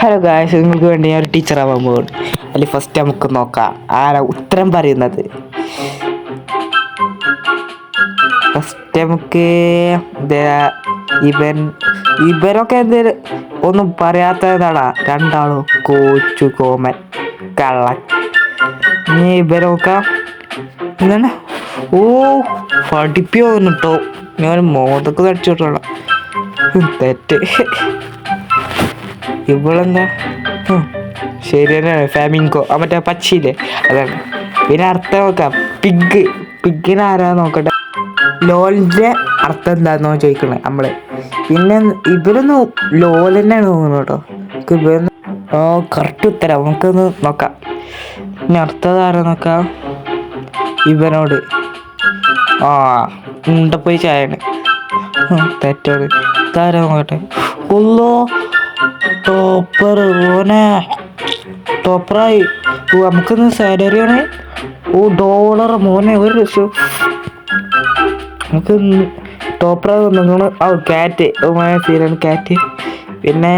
Hello guys നിങ്ങൾക്ക് വേണ്ടി ഞാൻ ഒരു ടീച്ചർ ആവാൻ പോകും അതിൽ ഫസ്റ്റ് നമുക്ക് നോക്കാം. ആരാ ഉത്തരം പറയുന്നത്? ഫസ്റ്റ് നമുക്ക് ഇവൻ ഇവരൊക്കെ എന്തേലും ഒന്നും പറയാത്തതാടാ രണ്ടാളും കോച്ചു കോമൻ കള്ള ഇനി ഇവരൊക്കെ ഓ പഠിപ്പിയോ എന്നിട്ടോ ഞാൻ മോതൊക്കെ തടിച്ചോട്ടോളാം തെറ്റ്. ഇവളെന്താ? ശരി തന്നെയാണ് ഫാമിങ്കോ ആ മറ്റേ പച്ചിയില്ലേ? അതാണ്. പിന്നെ അർത്ഥം നോക്കാം. പിഗ്. പിഗിന് ആരാ നോക്കട്ടെ? ലോലിന്റെ അർത്ഥം എന്താണെന്നോ ചോദിക്കണേ നമ്മൾ. പിന്നെ ഇവരൊന്നും ലോൽ തന്നെയാണ് തോന്നുന്നു കേട്ടോ. ഇവരൊന്നും ഓ കറക്റ്റ് ഉത്തരം. നമുക്കൊന്ന് നോക്കാം. ഇനി അർത്ഥം ആരാ നോക്കാം? ഇവനോട്. ആ മുണ്ടപ്പോയി പോയി ഉം, തെറ്റോട്. ഇതാരാ നോക്കട്ടെ? ഒല്ലോ ടോപ്പർ ഓനെ ടോപ്പറായി ഓ നമുക്കിന്ന് സാലറി ആണ്. ഓ ഡോളർ മോനെ ഒരു ലക്ഷം. നമുക്ക് ടോപ്പറായി നിങ്ങൾ ആ കാറ്റ് ഓ മോനെ സീരാണ് കാറ്റ് പിന്നെ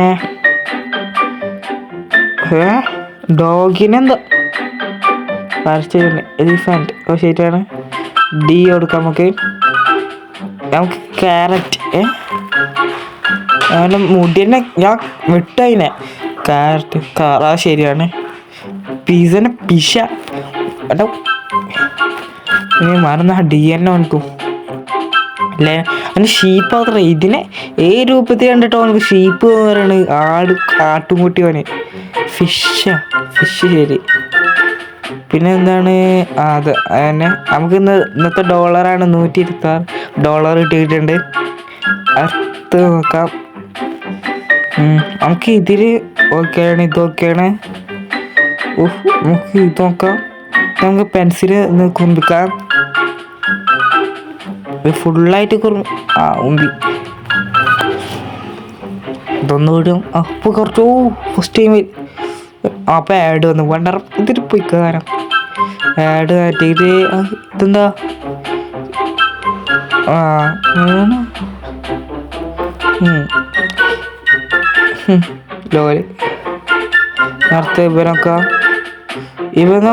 ഡോഗിനെന്താ വരച്ചിട്ടുണ്ട് എലിഫാന്റ് ഓ ശരിയാണ്. ഡി കൊടുക്കാം നമുക്ക്. നമുക്ക് ക്യാരറ്റ് ഏ? അവന്റെ മുടിനെ ഞാൻ വിട്ടതിനെ കാരറ്റ് കാറ ശരിയാണ്. പിസനെ പിശ. ഇനി മറന്ന ഡി എന്നെ ഓനിക്കും അല്ലേ? അതിന് ഷീപ്പ് അത്ര ഇതിനെ ഏ രൂപത്തിൽ കണ്ടിട്ടോ അവനക്ക് ഷീപ്പ് എന്ന് പറയുന്നത് ആട് ആട്ടുംകുട്ടി അവന് ഫിഷാ ഫിഷ് ശരി. പിന്നെ എന്താണ്? അത് അതന്നെ. നമുക്ക് ഇന്ന് ഇന്നത്തെ ഡോളറാണ് നൂറ്റി ഇരുപത്താറ് ഡോളർ കിട്ടിയിട്ടുണ്ട്. അടുത്ത് നോക്കാം. നമുക്ക് ഇതിൽ ഓക്കെയാണ് ഇതൊക്കെയാണ്? നമുക്ക് ഇത് നോക്കാം നമുക്ക് പെൻസിൽ കുമ്പിക്കാം. ഫുള്ളായിട്ട് കുറു ആ ഉമ്പി. ഇതൊന്നും വിടും. അപ്പോൾ കുറച്ച് ഓ ഫസ്റ്റ് ടൈം അപ്പോൾ ആഡ് വന്നു. വണ്ടർ ഇതിൽ പോയി കാരണം ആഡ് മാറ്റിയിട്ട് ഇതെന്താ? ആ ലോൽ നേരത്തെ ഇവനൊക്കെ. ഇവന്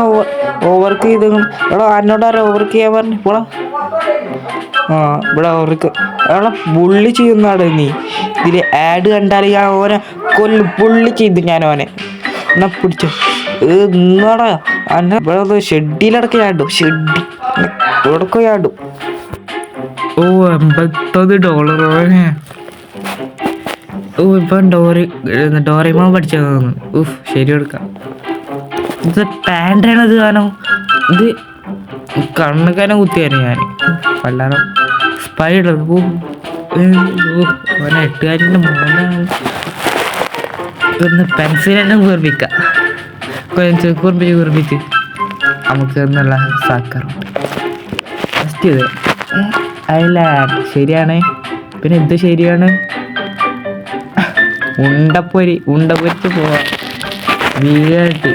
ഓവർക്ക് ചെയ്ത് എടാ എന്നോട് ആരാ ഓവർക്ക് ചെയ്യാൻ പറഞ്ഞു? പോടാ. ആ ഇവിടെ ഓവർക്ക് എടാ പുള്ളി ചെയ്യുന്നാട് നീ? ഇതിൽ ആഡ് കണ്ടാൽ ഞാൻ ഓനെ കൊല്ലു. പുള്ളി ചെയ്തു ഞാൻ ഓനെ. എന്നാ പിടിച്ചോ. എന്നാടാ അന്നെ ഇവിടെ ഷെഡിലടക്ക ചാടും ഷെഡി ഇവിടെ ചാടും ഓ എൺപത്തത് ഡോളർ ഓ ഇപ്പം ഡോറി ഡോറിമോ പഠിച്ചതാണ് ഉഫ് ശരി കൊടുക്കാം. ഇത് പാന്റാണത് കാരണം ഇത് കണ്ണ് കുത്തിയായിരുന്നു ഞാൻ വല്ലാതെ സ്പൈഡർ ഓ ഓ അവനെ എട്ടുകാരിന്റെ മോനാണ്. പെൻസിൽ തന്നെ കുറിപ്പിക്കാം കുറച്ച് കുറിപ്പിച്ച് കുറിപ്പിച്ച് നമുക്ക് എന്നുള്ള സാക്കാറുണ്ട് ഫസ്റ്റ് ഇത്. അല്ല ശരിയാണ്. പിന്നെ ഇത് ശരിയാണ്. ഉണ്ടപ്പൊരി ഉണ്ടപ്പൊരിച്ച് പോവാം. വീട്ടി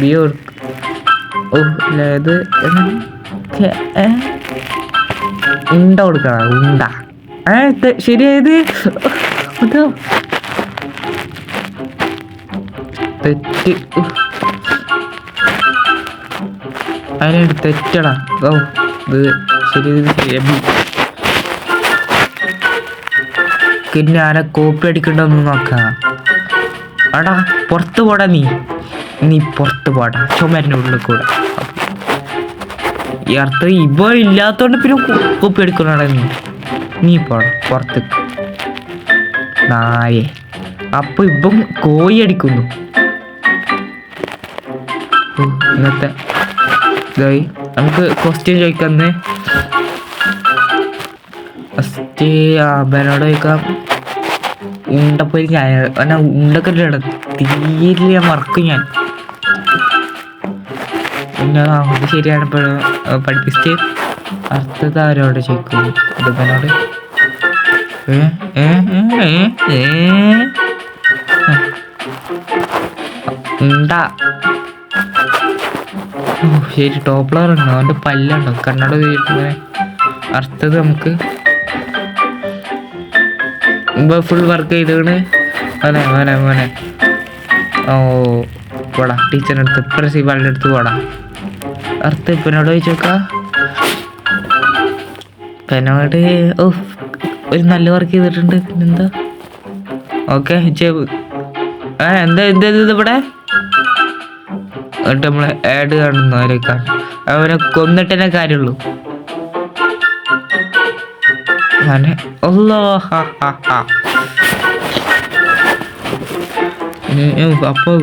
ബി ഓ ഇല്ല ഇത്? ഉണ്ട കൊടുക്കണം ഉണ്ട. ഏ ശരിയായത് തെറ്റ്. അതിനെടുത്ത് തെറ്റടാ. ഓ ഇത് ശരി ശരി പിന്നെ ആരെ കോപ്പി അടിക്കണ്ടെന്ന് നോക്കാം. അടാ പുറത്ത് പോടാ നീ. നീ പുറത്ത് പോടാ. ചുമരിന്റെ ഉള്ളിൽ കൂടെ. അർത്ഥം ഇവ ഇല്ലാത്തോണ്ട് പിന്നെ കോപ്പി എടുക്കണടാ നീ. നീ പോടാ പുറത്ത്. നായേ അപ്പൊ ഇപ്പം കോഴി അടിക്കുന്നു. ഇന്നത്തെ ഇതായി. നമുക്ക് ക്വസ്റ്റ്യൻ ചോദിക്കാന്നേ ഫസ്റ്റ് അബനോട് ചോദിക്കാം. ഉണ്ടപ്പൊരി ഞാൻ എന്നാ ഉണ്ടൊക്കെ ഇല്ലടാ തീരെ ഞാൻ മറക്കും ഞാൻ. പിന്നെ ഇത് ശരിയാണ് ഇപ്പോഴും പഠിപ്പിച്ചിട്ട് അർത്ഥത ആരോട് ചോദിക്കും? ശരി ടോപ്ലർ ഉണ്ടോ? അവന്റെ പല്ലുണ്ടോ കണ്ണട ഉപയോഗിക്കുന്നത് അർത്ഥത് നമുക്ക് ഫുൾ വർക്ക് ചെയ്തോണ് മോനെ മോനെ മോനെ. ഓ പോടാ. ടീച്ചറിന്റെ അടുത്ത് പ്രിൻസിപ്പാളിന്റെ അടുത്ത് പോടാ. അടുത്ത് ഇപ്പനോട് ചോദിച്ചു നോക്കാം ഇപ്പനോട് ഓ ഒരു നല്ല വർക്ക് ചെയ്തിട്ടുണ്ട്. പിന്നെന്താ? ഓക്കെ ആ എന്താ എന്താ ഇത് ഇവിടെ? എന്നിട്ട് നമ്മളെ ആഡ് കാണുന്നു അവരൊക്കെ അവനെ കൊന്നിട്ടേ കാര്യമുള്ളൂ Yani Allah ha ha. ha. അപ്പോൾ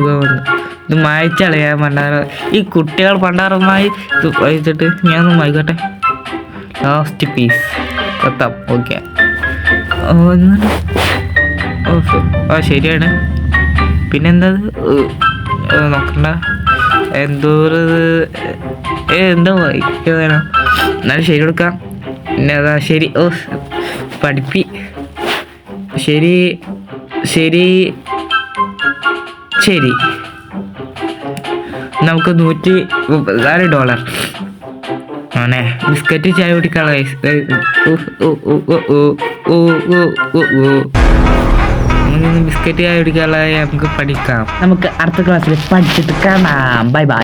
ഇത് മായച്ചാളെ ഞാൻ പണ്ടാറ ഈ കുട്ടികൾ പണ്ടാറമായി വെച്ചിട്ട് ഞാനൊന്ന് മായിക്കോട്ടെ. ലാസ്റ്റ് പീസ് എത്താം ഓക്കെ ആ ശരിയാണ്. പിന്നെന്താ നോക്കണ്ട. എന്തോ എന്താ വായിക്കാനോ എന്നാലും ശരി കൊടുക്കാം. എന്നതാ ശരി ഓ പഠിപ്പി. ശരി ശരി ശരി. നമുക്ക് നൂറ്റി നാല് ഡോളർ. ആണേ ബിസ്ക്കറ്റ് ചായ കുടിക്കാളെ ബിസ്ക്കറ്റ് ചായ കുടിക്കാളെ നമുക്ക് പഠിക്കാം. നമുക്ക് അടുത്ത ക്ലാസ്സിൽ പഠിച്ചിട്ട് കാണാം. Bye bye